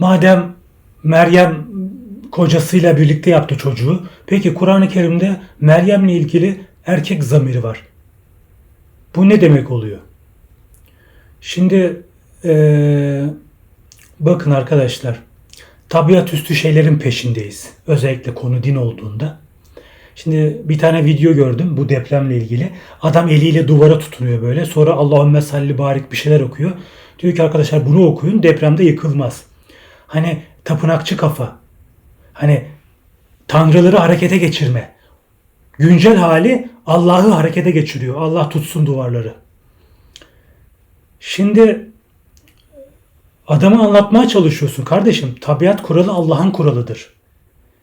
Madem Meryem kocasıyla birlikte yaptı çocuğu. Peki Kur'an-ı Kerim'de Meryem'le ilgili erkek zamiri var. Bu ne demek oluyor? Şimdi eee, bakın arkadaşlar. Tabiat üstü şeylerin peşindeyiz. Özellikle konu din olduğunda. Şimdi bir tane video gördüm bu depremle ilgili. Adam eliyle duvara tutunuyor böyle. Sonra Allahümme salli barik bir şeyler okuyor. Diyor ki arkadaşlar bunu okuyun depremde yıkılmaz. Hani tapınakçı kafa. Hani tanrıları harekete geçirme. Güncel hali Allah'ı harekete geçiriyor. Allah tutsun duvarları. Şimdi adamı anlatmaya çalışıyorsun kardeşim. Tabiat kuralı Allah'ın kuralıdır.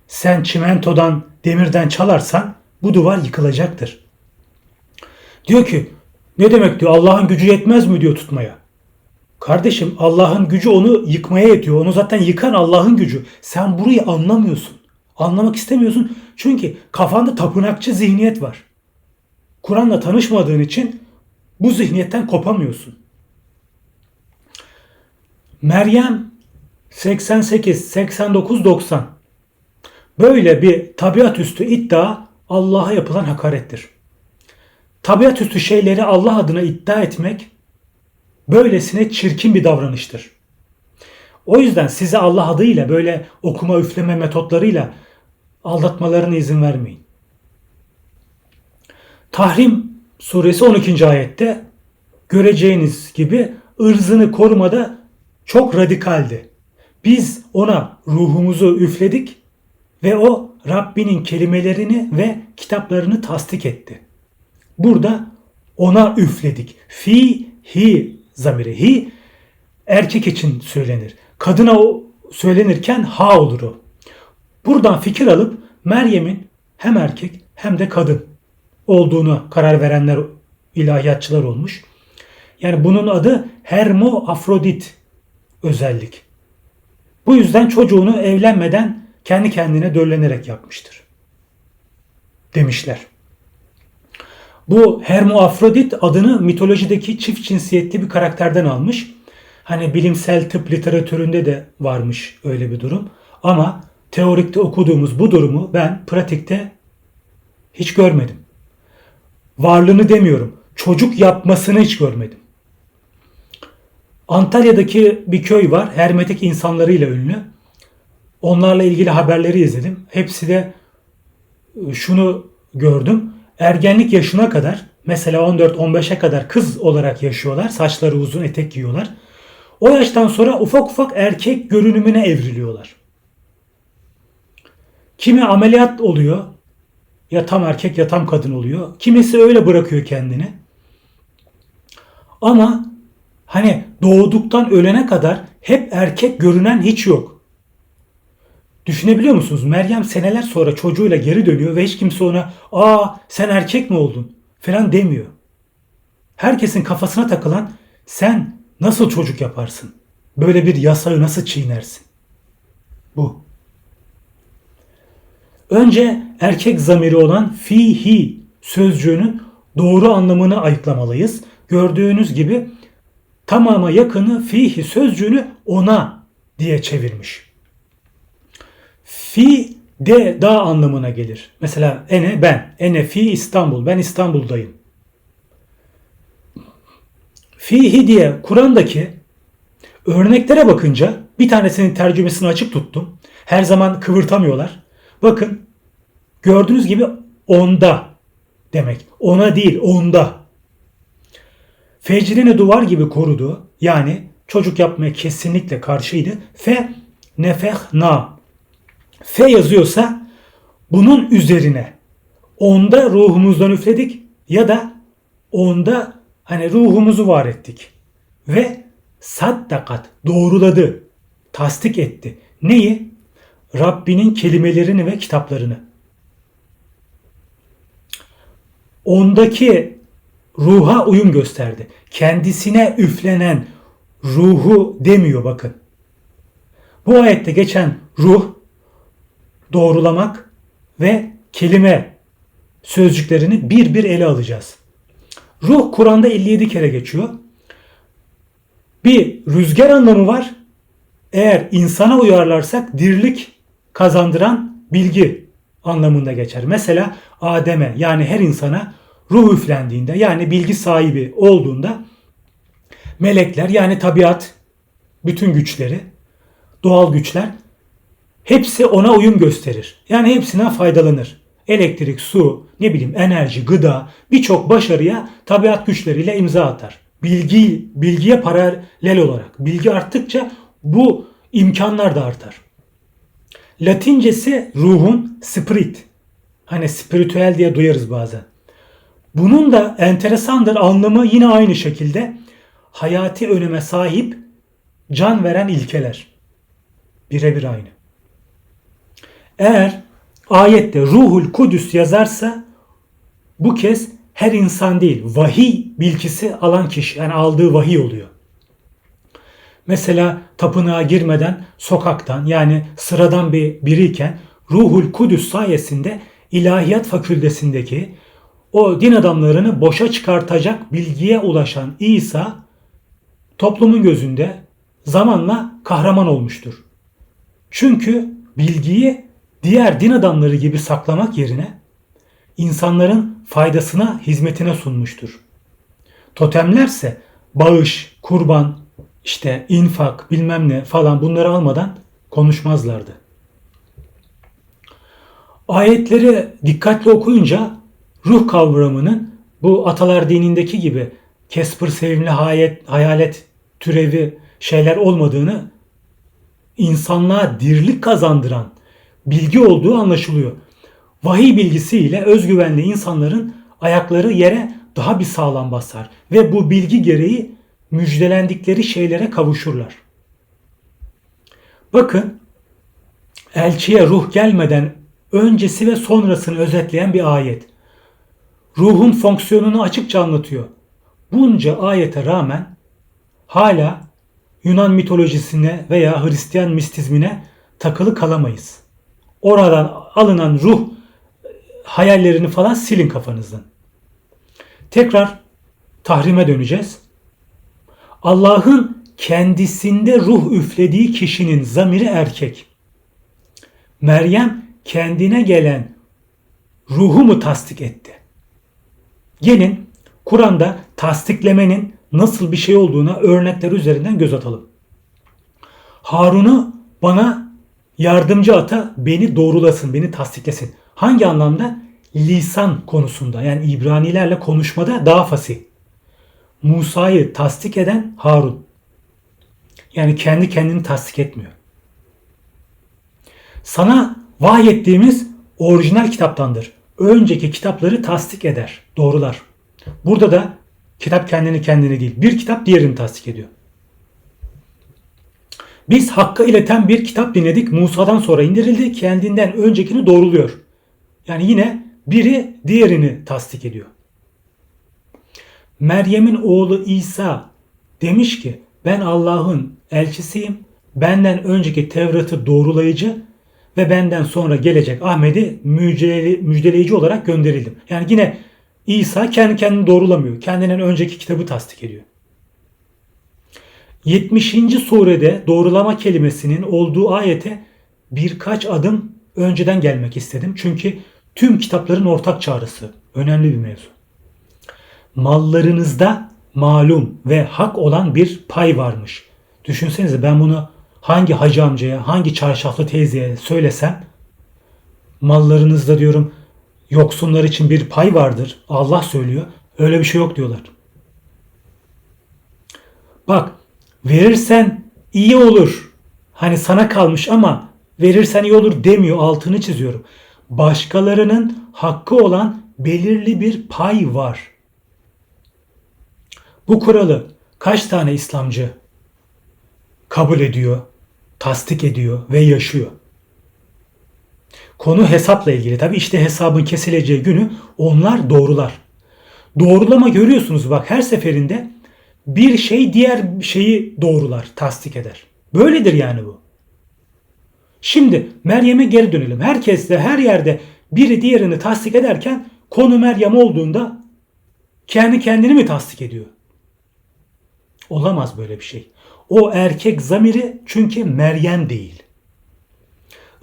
Sen çimentodan, demirden çalarsan bu duvar yıkılacaktır. Diyor ki ne demek diyor Allah'ın gücü yetmez mi diyor tutmaya. Kardeşim Allah'ın gücü onu yıkmaya yetiyor. Onu zaten yıkan Allah'ın gücü. Sen burayı anlamıyorsun. Anlamak istemiyorsun. Çünkü kafanda tapınakçı zihniyet var. Kur'an'la tanışmadığın için bu zihniyetten kopamıyorsun. Meryem 88, 89, 90. Böyle bir tabiat üstü iddia Allah'a yapılan hakarettir. Tabiat üstü şeyleri Allah adına iddia etmek böylesine çirkin bir davranıştır. O yüzden size Allah adıyla böyle okuma üfleme metotlarıyla aldatmalarına izin vermeyin. Tahrim suresi 12. ayette göreceğiniz gibi ırzını korumada çok radikaldi. Biz ona ruhumuzu üfledik ve o Rabbinin kelimelerini ve kitaplarını tasdik etti. Burada ona üfledik. Fi hi zamiri. Hi erkek için söylenir. Kadına o söylenirken ha olur o. Buradan fikir alıp Meryem'in hem erkek hem de kadın olduğunu karar verenler ilahiyatçılar olmuş. Yani bunun adı hermoafrodit özellik. Bu yüzden çocuğunu evlenmeden kendi kendine döllenerek yapmıştır. Demişler. Bu hermoafrodit adını mitolojideki çift cinsiyetli bir karakterden almış. Hani bilimsel tıp literatüründe de varmış öyle bir durum. Ama teorikte okuduğumuz bu durumu ben pratikte hiç görmedim. Varlığını demiyorum. Çocuk yapmasını hiç görmedim. Antalya'daki bir köy var. Hermetik insanlarıyla ünlü. Onlarla ilgili haberleri izledim. Hepsi de e, şunu gördüm. Ergenlik yaşına kadar mesela 14-15'e kadar kız olarak yaşıyorlar. Saçları uzun etek giyiyorlar. O yaştan sonra ufak ufak erkek görünümüne evriliyorlar. Kimi ameliyat oluyor. Ya tam erkek ya tam kadın oluyor. Kimisi öyle bırakıyor kendini. Ama hani doğduktan ölene kadar hep erkek görünen hiç yok. Düşünebiliyor musunuz? Meryem seneler sonra çocuğuyla geri dönüyor ve hiç kimse ona ''Aa sen erkek mi oldun?'' falan demiyor. Herkesin kafasına takılan sen nasıl çocuk yaparsın? Böyle bir yasağı nasıl çiğnersin? Bu. Önce erkek zamiri olan fihi sözcüğünün doğru anlamını ayıklamalıyız. Gördüğünüz gibi tamama yakını fihi sözcüğünü ona diye çevirmiş. Fi de da anlamına gelir. Mesela ene ben. Ene fi İstanbul. Ben İstanbul'dayım. Fihi diye Kur'an'daki örneklere bakınca bir tanesinin tercümesini açık tuttum. Her zaman kıvırtamıyorlar. Bakın gördüğünüz gibi onda demek. Ona değil onda. Fecrini duvar gibi korudu. Yani çocuk yapmaya kesinlikle karşıydı. Fe nefehna. Fe yazıyorsa bunun üzerine onda ruhumuzdan üfledik ya da onda hani ruhumuzu var ettik. Ve saddakat doğruladı, tasdik etti. Neyi? Rabbinin kelimelerini ve kitaplarını. Ondaki ruha uyum gösterdi. Kendisine üflenen ruhu demiyor bakın. Bu ayette geçen ruh doğrulamak ve kelime sözcüklerini bir bir ele alacağız. Ruh Kur'an'da 57 kere geçiyor. Bir rüzgar anlamı var, eğer insana uyarlarsak dirlik kazandıran bilgi anlamında geçer. Mesela Adem'e yani her insana ruh üflendiğinde yani bilgi sahibi olduğunda melekler yani tabiat bütün güçleri doğal güçler hepsi ona uyum gösterir. Yani hepsinden faydalanır. Elektrik, su, ne bileyim enerji, gıda birçok başarıya tabiat güçleriyle imza atar. Bilgi, bilgiye paralel olarak. Bilgi arttıkça bu imkanlar da artar. Latincesi ruhun spirit. Hani spiritüel diye duyarız bazen. Bunun da enteresandır anlamı yine aynı şekilde hayati öneme sahip can veren ilkeler. Birebir aynı. Eğer ayette ruhul kudüs yazarsa bu kez her insan değil vahiy bilgisi alan kişi yani aldığı vahiy oluyor. Mesela tapınağa girmeden sokaktan yani sıradan bir biriyken Ruhul Kudüs sayesinde ilahiyat fakültesindeki o din adamlarını boşa çıkartacak bilgiye ulaşan İsa toplumun gözünde zamanla kahraman olmuştur. Çünkü bilgiyi diğer din adamları gibi saklamak yerine insanların faydasına, hizmetine sunmuştur. Totemlerse bağış, kurban, işte infak, bilmem ne falan bunları almadan konuşmazlardı. Ayetleri dikkatli okuyunca ruh kavramının bu atalar dinindeki gibi Kesper sevimli hayet, hayalet türevi şeyler olmadığını insanlığa dirlik kazandıran bilgi olduğu anlaşılıyor. Vahiy bilgisiyle özgüvenli insanların ayakları yere daha bir sağlam basar ve bu bilgi gereği müjdelendikleri şeylere kavuşurlar. Bakın elçiye ruh gelmeden öncesi ve sonrasını özetleyen bir ayet. Ruhun fonksiyonunu açıkça anlatıyor. Bunca ayete rağmen hala Yunan mitolojisine veya Hristiyan mistizmine takılı kalamayız. Oradan alınan ruh hayallerini falan silin kafanızdan. Tekrar tahrime döneceğiz. Allah'ın kendisinde ruh üflediği kişinin zamiri erkek. Meryem kendine gelen ruhu mu tasdik etti? Gelin Kur'an'da tasdiklemenin nasıl bir şey olduğuna örnekler üzerinden göz atalım. Harun'u bana yardımcı ata beni doğrulasın, beni tasdiklesin. Hangi anlamda? Lisan konusunda yani İbranilerle konuşmada daha fasih. Musa'yı tasdik eden Harun. Yani kendi kendini tasdik etmiyor. Sana vahyettiğimiz orijinal kitaptandır. Önceki kitapları tasdik eder, doğrular. Burada da kitap kendini kendini değil, bir kitap diğerini tasdik ediyor. Biz Hakk'a ileten bir kitap dinledik. Musa'dan sonra indirildi. Kendinden öncekini doğruluyor. Yani yine biri diğerini tasdik ediyor. Meryem'in oğlu İsa demiş ki ben Allah'ın elçisiyim. Benden önceki Tevrat'ı doğrulayıcı ve benden sonra gelecek Ahmet'i müjdeleyici olarak gönderildim. Yani yine İsa kendi kendini doğrulamıyor. Kendinden önceki kitabı tasdik ediyor. 70. surede doğrulama kelimesinin olduğu ayete birkaç adım önceden gelmek istedim. Çünkü tüm kitapların ortak çağrısı. Önemli bir mevzu. Mallarınızda malum ve hak olan bir pay varmış. Düşünsenize ben bunu hangi hacı amcaya, hangi çarşaflı teyzeye söylesem mallarınızda diyorum yoksunlar için bir pay vardır. Allah söylüyor. Öyle bir şey yok diyorlar. Bak verirsen iyi olur. Hani sana kalmış ama verirsen iyi olur demiyor altını çiziyorum. Başkalarının hakkı olan belirli bir pay var. Bu kuralı kaç tane İslamcı kabul ediyor, tasdik ediyor ve yaşıyor? Konu hesapla ilgili. Tabi işte hesabın kesileceği günü onlar doğrular. Doğrulama görüyorsunuz bak her seferinde bir şey diğer şeyi doğrular, tasdik eder. Böyledir yani bu. Şimdi Meryem'e geri dönelim. Herkes de her yerde biri diğerini tasdik ederken konu Meryem olduğunda kendi kendini mi tasdik ediyor? Olamaz böyle bir şey. o erkek zamiri çünkü Meryem değil.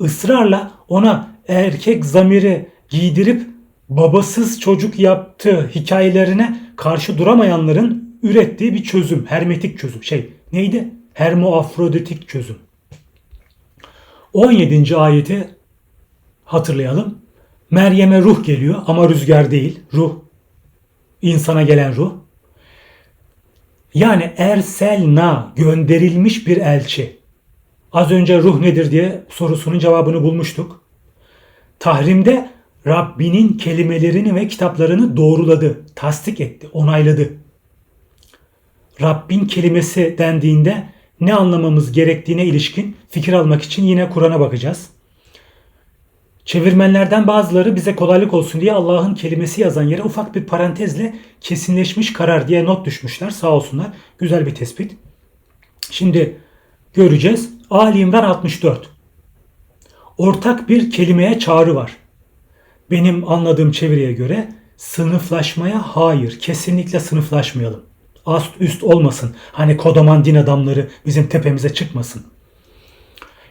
Israrla ona erkek zamiri giydirip babasız çocuk yaptığı hikayelerine karşı duramayanların ürettiği bir çözüm. Hermetik çözüm. Şey neydi? Hermoafroditik çözüm. 17. ayeti hatırlayalım. Meryem'e ruh geliyor ama rüzgar değil. Ruh. insana gelen ruh. Yani erselna gönderilmiş bir elçi. Az önce ruh nedir diye sorusunun cevabını bulmuştuk. Tahrimde Rabbinin kelimelerini ve kitaplarını doğruladı, tasdik etti, onayladı. Rabbin kelimesi dendiğinde ne anlamamız gerektiğine ilişkin fikir almak için yine Kur'an'a bakacağız. Çevirmenlerden bazıları bize kolaylık olsun diye Allah'ın kelimesi yazan yere ufak bir parantezle kesinleşmiş karar diye not düşmüşler. Sağ olsunlar. Güzel bir tespit. Şimdi göreceğiz. Ali İmran 64. Ortak bir kelimeye çağrı var. Benim anladığım çeviriye göre sınıflaşmaya hayır. Kesinlikle sınıflaşmayalım. Ast üst olmasın. Hani kodaman din adamları bizim tepemize çıkmasın.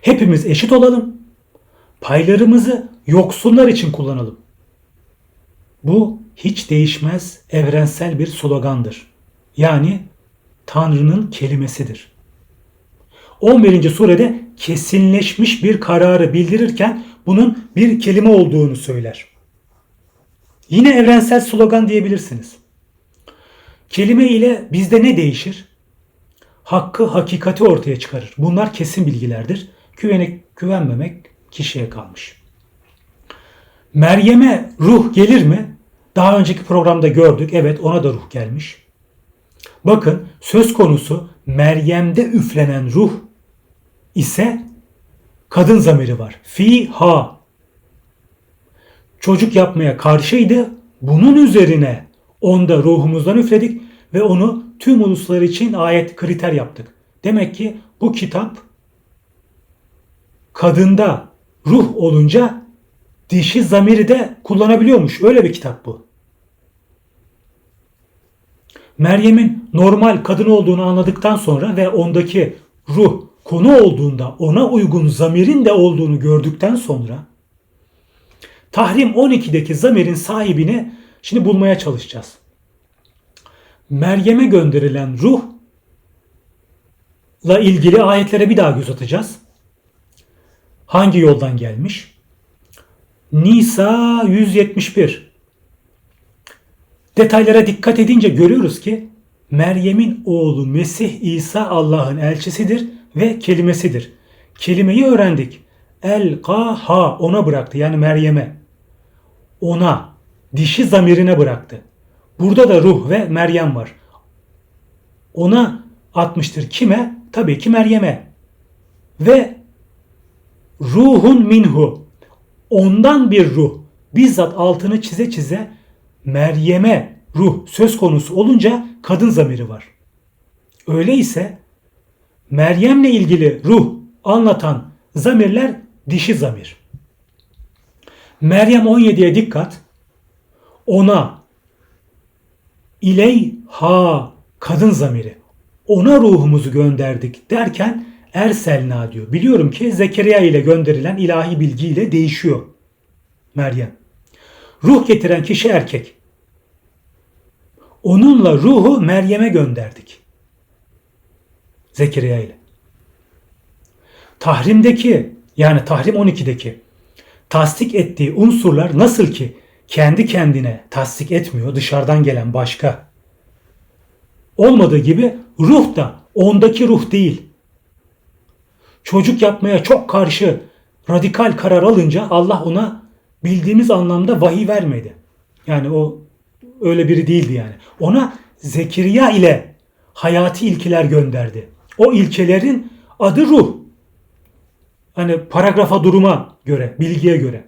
Hepimiz eşit olalım. Paylarımızı yoksullar için kullanalım. Bu hiç değişmez evrensel bir slogandır. Yani Tanrı'nın kelimesidir. 11. surede kesinleşmiş bir kararı bildirirken bunun bir kelime olduğunu söyler. Yine evrensel slogan diyebilirsiniz. Kelime ile bizde ne değişir? Hakkı, hakikati ortaya çıkarır. Bunlar kesin bilgilerdir. Güvenip güvenmemek kişiye kalmış. Meryem'e ruh gelir mi? Daha önceki programda gördük. Evet ona da ruh gelmiş. Bakın söz konusu Meryem'de üflenen ruh ise kadın zamiri var. Fi ha. Çocuk yapmaya karşıydı. Bunun üzerine onda ruhumuzdan üfledik ve onu tüm uluslar için ayet kriter yaptık. Demek ki bu kitap kadında ruh olunca dişi zamiri de kullanabiliyormuş. Öyle bir kitap bu. Meryem'in normal kadın olduğunu anladıktan sonra ve ondaki ruh konu olduğunda ona uygun zamirin de olduğunu gördükten sonra Tahrim 12'deki zamirin sahibini şimdi bulmaya çalışacağız. Meryem'e gönderilen ruhla ilgili ayetlere bir daha göz atacağız. Hangi yoldan gelmiş? Nisa 171. Detaylara dikkat edince görüyoruz ki Meryem'in oğlu Mesih İsa Allah'ın elçisidir ve kelimesidir. Kelimeyi öğrendik. El kaha ona bıraktı yani Meryem'e. Ona dişi zamirine bıraktı. Burada da ruh ve Meryem var. Ona atmıştır kime? Tabii ki Meryem'e. Ve ruhun minhu. Ondan bir ruh. Bizzat altını çize çize Meryem'e ruh söz konusu olunca kadın zamiri var. Öyleyse Meryem'le ilgili ruh anlatan zamirler dişi zamir. Meryem 17'ye dikkat. Ona iley ha kadın zamiri. Ona ruhumuzu gönderdik derken Erselna diyor. Biliyorum ki Zekeriya ile gönderilen ilahi bilgiyle değişiyor Meryem. Ruh getiren kişi erkek. Onunla ruhu Meryem'e gönderdik. Zekeriya ile. Tahrimdeki yani Tahrim 12'deki tasdik ettiği unsurlar nasıl ki kendi kendine tasdik etmiyor dışarıdan gelen başka olmadığı gibi ruh da ondaki ruh değil. Çocuk yapmaya çok karşı radikal karar alınca Allah ona bildiğimiz anlamda vahiy vermedi. Yani o öyle biri değildi yani. Ona Zekeriya ile hayati ilkeler gönderdi. O ilkelerin adı ruh. Hani paragrafa duruma göre, bilgiye göre.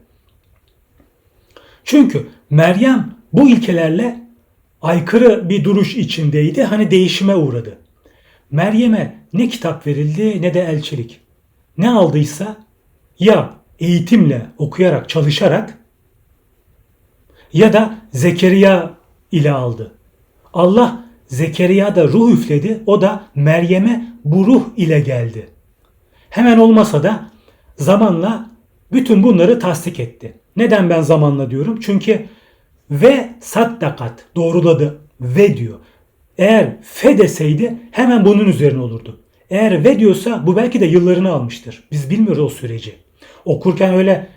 Çünkü Meryem bu ilkelerle aykırı bir duruş içindeydi. Hani değişime uğradı. Meryem'e ne kitap verildi ne de elçilik. Ne aldıysa ya eğitimle, okuyarak, çalışarak ya da Zekeriya ile aldı. Allah Zekeriya da ruh üfledi. O da Meryem'e bu ruh ile geldi. Hemen olmasa da zamanla bütün bunları tasdik etti. Neden ben zamanla diyorum? Çünkü ve saddakat doğruladı ve diyor. Eğer fe deseydi hemen bunun üzerine olurdu. Eğer ve diyorsa bu belki de yıllarını almıştır. Biz bilmiyoruz o süreci. Okurken öyle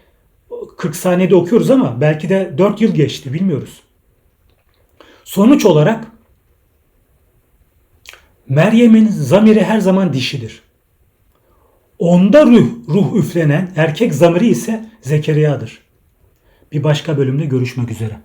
40 saniyede okuyoruz ama belki de 4 yıl geçti bilmiyoruz. Sonuç olarak Meryem'in zamiri her zaman dişidir. Onda ruh, ruh üflenen erkek zamiri ise Zekeriya'dır. Bir başka bölümde görüşmek üzere.